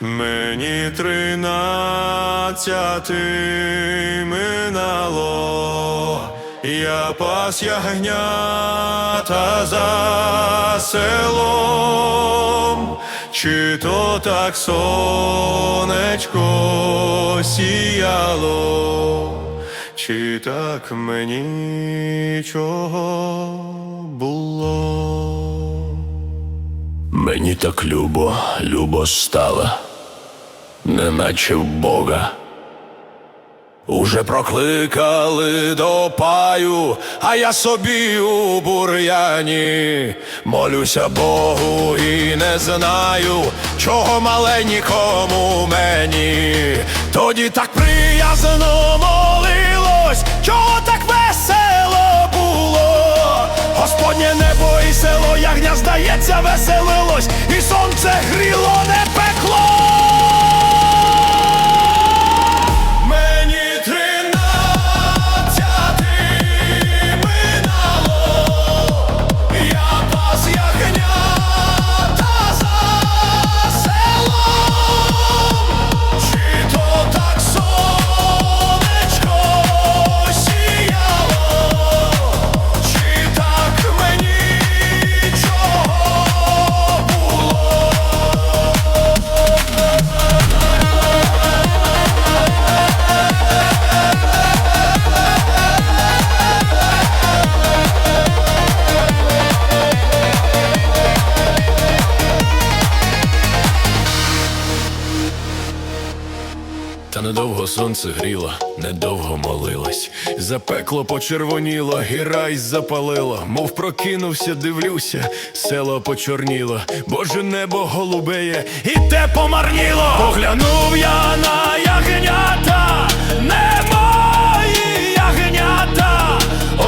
Мені тринадцяти минало, я пас ягнята за селом, чи то так сонечко сіяло, чи так мені чого було. Мені так любо, любо стало, неначе в Бога. Уже прокликали до паю, а я собі у бур'яні молюся Богу і не знаю, чого маленькому мені. Тоді так приязно молилось, чого так весело було. Господнє небо і село ягня, здається, веселилось, і сонце гріло, Та недовго сонце гріло, недовго молилось. За пекло почервоніло, і рай запалило, мов прокинувся, дивлюся, село почорніло, Боже небо голубеє, і те помарніло. Поглянув я на ягнята, не мої ягнята,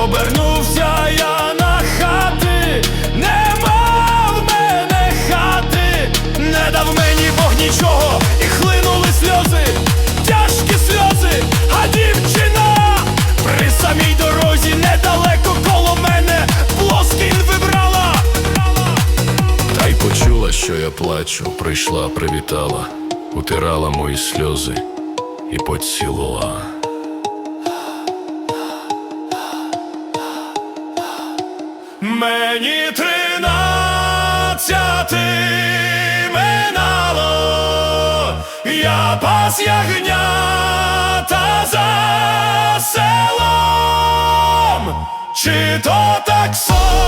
обернувся я на хати, нема в мене хати, не дав мені Бог нічого, що я плачу, прийшла, привітала, утирала мої сльози і поцілувала. Мені тринадцяти минало, я пас ягнята за селом, чи то так сонечко